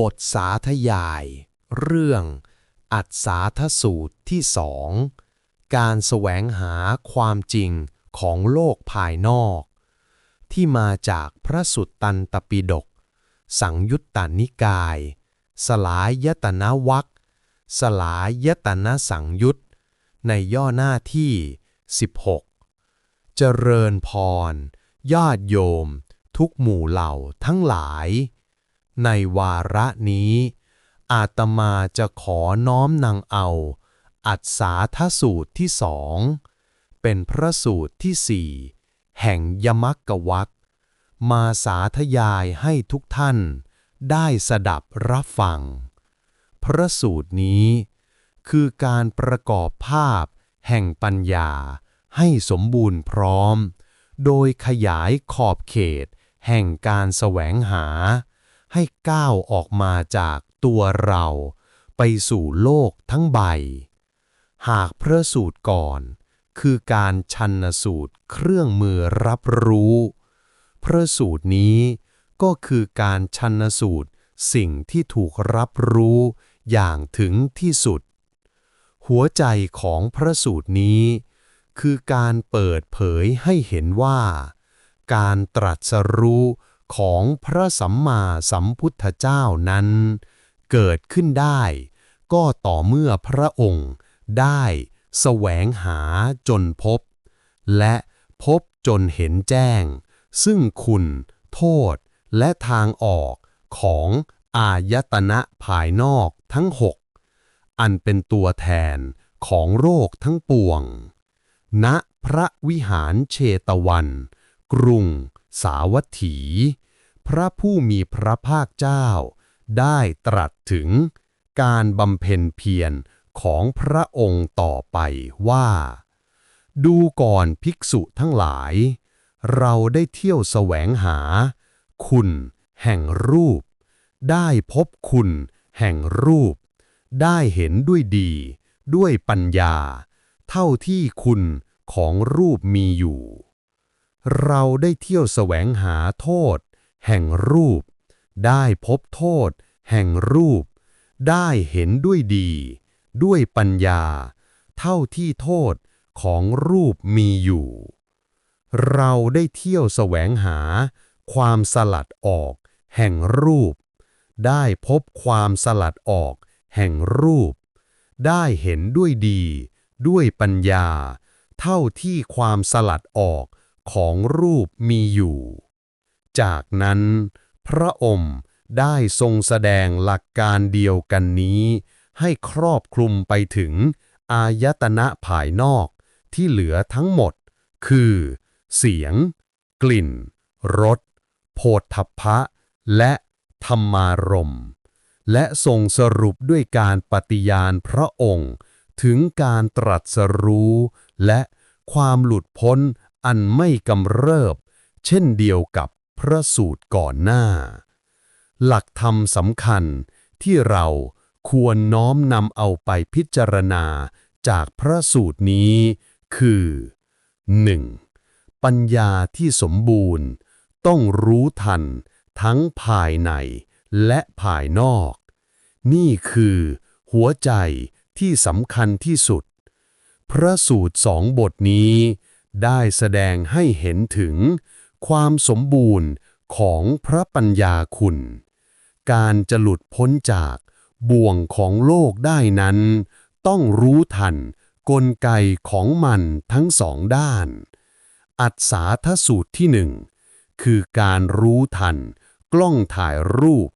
บทสาธยาย เรื่อง อัศสาทสูตรที่สอง การแสวงหาความจริงของโลกภายนอก ที่มาจากพระสุตตันตปิฎกสังยุตตานิกาย สลายยตนะวักสลายยตนะสังยุตในย่อหน้าที่ 16 เจริญพร ญาติโยม ทุกหมู่เหล่าทั้งหลาย ในวาระนี้ อาตมาจะขอน้อมนางเอา อัศาทสูตรที่สอง เป็นพระสูตรที่สี่แห่งยมักกวักมาสาธยายให้ทุกท่านได้สดับรับฟัง พระสูตรนี้คือการประกอบภาพแห่งปัญญาให้สมบูรณ์พร้อม โดยขยายขอบเขตแห่งการแสวงหา ให้ก้าวออกมาจากตัวเรา ไปสู่โลกทั้งใบ หากพระสูตรก่อน คือการชันสูตรเครื่องมือรับรู้ พระสูตรนี้ก็คือการชันสูตรสิ่งที่ถูกรับรู้อย่างถึงที่สุด หัวใจของพระสูตรนี้ คือการเปิดเผยให้เห็นว่า การตรัสรู้ ของพระสัมมาสัมพุทธเจ้านั้น เกิดขึ้นได้ ก็ต่อเมื่อพระองค์ได้แสวงหาจนพบ และพบจนเห็นแจ้ง ซึ่งคุณ โทษ และทางออกของอายตนะภายนอกทั้งหกอันเป็นตัวแทนของโรคทั้งปวง ณ พระวิหารเชตวัน กรุง สาวัตถี พระผู้มีพระภาคเจ้า ได้ตรัสถึงการบำเพ็ญเพียรของพระองค์ต่อไปว่า ดูก่อนภิกษุทั้งหลาย เราได้เที่ยวแสวงหา คุณแห่งรูป ได้พบคุณแห่งรูป ได้เห็นด้วยดี ด้วยปัญญา เท่าที่คุณของรูปมีอยู่ เราได้เที่ยวแสวงหาโทษ แห่งรูป ได้พบโทษ แห่งรูป ได้เห็นด้วยดี ด้วยปัญญา เท่าที่โทษของรูปมีอยู่ เราได้เที่ยวแสวงหา ความสลัดออก แห่งรูป ได้พบความสลัดออก แห่งรูป ได้เห็นด้วยดี ด้วยปัญญา เท่าที่ความสลัดออก ของรูปมีอยู่ จากนั้น พระองค์ได้ทรงแสดงหลักการเดียวกันนี้ ให้ครอบคลุมไปถึง อายตนะภายนอกที่เหลือทั้งหมด คือ เสียง กลิ่น รสโผฏฐัพะ และธรรมารมและทรงสรุปด้วยการปฏิญาณพระองค์ ถึงการตรัสรู้ และความหลุดพ้น อันไม่กำเริบ เช่นเดียวกับพระสูตรก่อนหน้า หลักธรรมสำคัญที่เราควรน้อมนำเอาไปพิจารณาจากพระสูตรนี้คือ 1. ปัญญาที่สมบูรณ์ ต้องรู้ทันทั้งภายในและภายนอก นี่คือ หัวใจที่สำคัญที่สุด พระสูตรสองบทนี้ ได้แสดงให้เห็นถึง ความสมบูรณ์ของพระปัญญาคุณ การจะหลุดพ้นจากบ่วงของโลกได้นั้น ต้องรู้ทันกลไกของมันทั้งสองด้าน อัศาทสูตรที่หนึ่งคือการรู้ทัน กล้องถ่ายรูป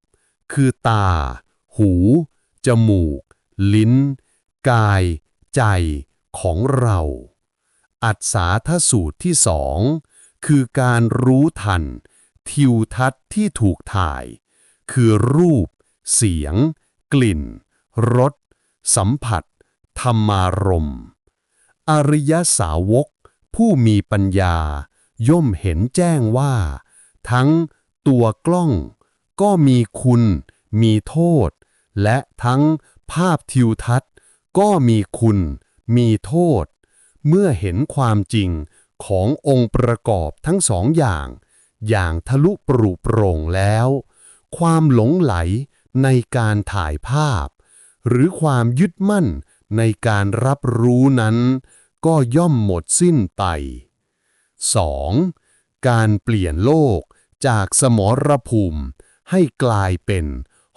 คือตา หู จมูก ลิ้น กาย ใจของเรา อัศาทสูตรที่สองคือการรู้ทัน ทิวทัศน์ที่ถูกถ่าย คือรูป เสียง กลิ่นรสสัมผัส ธรรมารมณ์อริยสาวก ผู้มีปัญญา ย่อมเห็นแจ้งว่า ทั้งตัวกล้อง ก็มีคุณ มีโทษ และทั้งภาพทิวทัศน์ ก็มีคุณ มีโทษ เมื่อเห็นความจริงขององค์ประกอบทั้งสองอย่าง อย่างทะลุปรุโปร่งแล้ว ความหลงไหลในการถ่ายภาพ หรือความยึดมั่นในการรับรู้นั้น ก็ย่อมหมดสิ้นไป 2. การเปลี่ยนโลกจากสมรภูมิให้กลายเป็น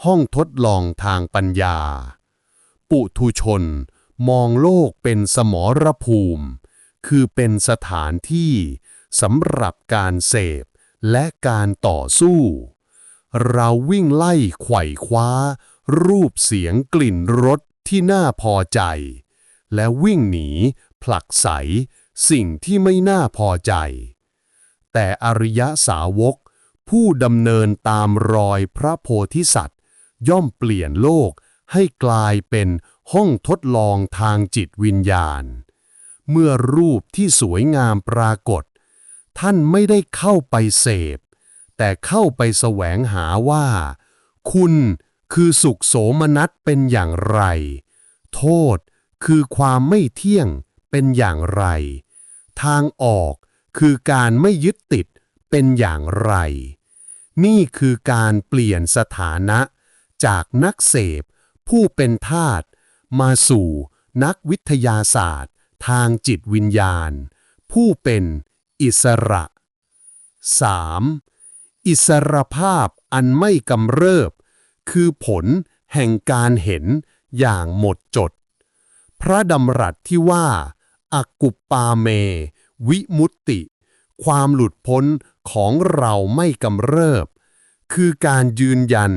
ห้องทดลองทางปัญญา ปุถุชน มองโลกเป็นสมรภูมิ คือเป็นสถานที่สำหรับการเสพและการต่อสู้ เราวิ่งไล่ไขว่คว้า รูปเสียงกลิ่นรสที่น่าพอใจ และวิ่งหนี ผลักไสสิ่งที่ไม่น่าพอใจ แต่อริยสาวก ผู้ดำเนินตามรอยพระโพธิสัตว์ ย่อมเปลี่ยนโลกให้กลายเป็น ห้องทดลองทางจิตวิญญาณ เมื่อรูปที่สวยงามปรากฏ ท่านไม่ได้เข้าไปเสพ แต่เข้าไปแสวงหาว่า คุณคือสุขโสมนัสเป็นอย่างไร โทษคือความไม่เที่ยงเป็นอย่างไร ทางออกคือการไม่ยึดติดเป็นอย่างไร นี่คือการเปลี่ยนสถานะ จากนักเสพผู้เป็นทาส มาสู่ นักวิทยาศาสตร์ ทางจิตวิญญาณ ผู้เป็นอิสระ 3. อิสรภาพอันไม่กำเริบ คือผลแห่งการเห็นอย่างหมดจด พระดำรัสที่ว่าอากุปปาเม วิมุตติ ความหลุดพ้นของเราไม่กำเริบ คือการยืนยัน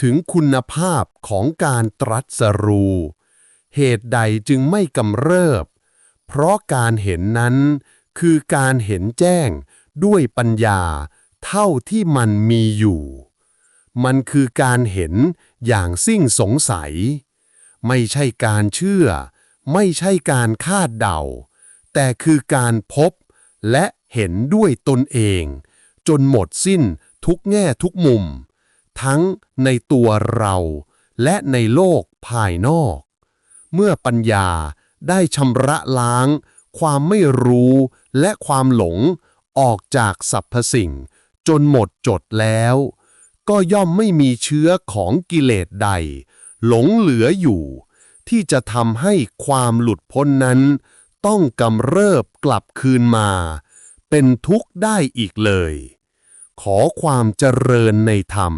ถึงคุณภาพของการตรัสรู้ เหตุใดจึงไม่กำเริบ เพราะการเห็นนั้น คือการเห็นแจ้งด้วยปัญญา เท่าที่มันมีอยู่ มันคือการเห็นอย่างสิ้นสงสัย ไม่ใช่การเชื่อ ไม่ใช่การคาดเดา แต่คือการพบและเห็นด้วยตนเอง จนหมดสิ้นทุกแง่ทุกมุม ทั้งในตัวเราและในโลกภายนอก เมื่อปัญญาได้ชำระล้าง ความไม่รู้และความหลงออกจากสรรพสิ่ง จนหมดจดแล้ว ก็ย่อมไม่มีเชื้อของกิเลสใด หลงเหลืออยู่ ที่จะทำให้ความหลุดพ้นนั้น ต้องกำเริบกลับคืนมา เป็นทุกข์ได้อีกเลย ขอความเจริญในธรรม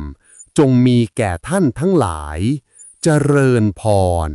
จงมีแก่ท่านทั้งหลาย เจริญพร